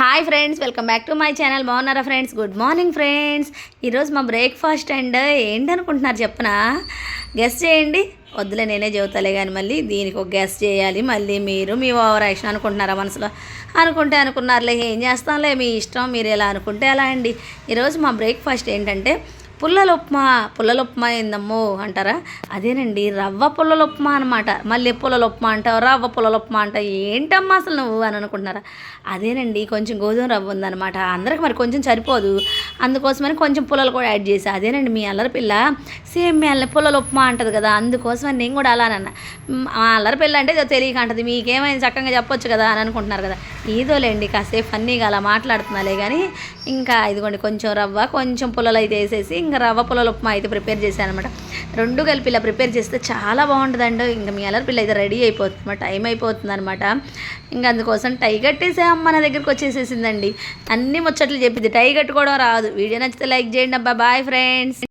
Hi friends welcome back to my channel బాగున్నారా friends good morning friends ఈరోజు మా breakfast and ఏంటనుకుంటున్నారు చెప్పనా? Guest చేయండి. వద్దులే నేనే చెబుతాలే కానీ మళ్ళీ దీనికి ఒక గెస్ట్ చేయాలి. మళ్ళీ మీరు మీ ఓవర్ యాక్షన్ అనుకుంటున్నారా మనసులో? అనుకుంటే అనుకున్నారులే. ఏం చేస్తాంలే? మీ ఇష్టం మీరు ఎలా అనుకుంటే అలా అండి. ఈరోజు మా బ్రేక్ఫాస్ట్ ఏంటంటే పుల్లల ఉప్మా పుల్లల ఉప్మా ఏందమ్మో అంటారా? అదేనండి రవ్వ పుల్లల ఉప్మా అనమాట మళ్ళీ పుల్లల ఉప్మా అంటావు రవ్వ పుల్లల ఉప్మా అంటావు ఏంటమ్మా అసలు నువ్వు అని అనుకుంటున్నారా? అదేనండి కొంచెం గోధుమ రవ్వ ఉందన్నమాట. అందరికి మరి కొంచెం సరిపోదు. అందుకోసమని కొంచెం పుల్లలు కూడా యాడ్ చేసి అదేనండి మీ అల్లరి పిల్ల సేమ్ మీ అల్ల పుల్లల ఉప్మా అంటది కదా అందుకోసమని నేను కూడా అలానన్నా మా అల్లరి పిల్ల అంటే తెలియక అంటది. మీకేమైంది చక్కగా చెప్పొచ్చు కదా అని అనుకుంటున్నారు కదా. ఏదోలేండి కాసేపు ఫన్నీగా అలా మాట్లాడుతున్నాలే కానీ ఇంకా ఇదిగోండి కొంచెం రవ్వ కొంచెం పుల్లలు అయితే వేసేసి ఇంకా రవ్వ పుల్లల ఉప్మా అయితే ప్రిపేర్ చేశాను అనమాట రెండు కలిపి ఇలా ప్రిపేర్ చేస్తే చాలా బాగుంటుందండి. ఇంకా మీ అల్లరి పిల్ల అయితే రెడీ అయిపోతుంది అనమాట టైం అయిపోతుంది అనమాట ఇంకా అందుకోసం టై కట్టేసే అమ్మ నా దగ్గరికి వచ్చేసేసిందండి. అన్ని ముచ్చట్లు చెప్పింది టై కట్టుకోవడం రాదు. వీడియో నచ్చితే లైక్ చేయండి అబ్బా. Bye friends.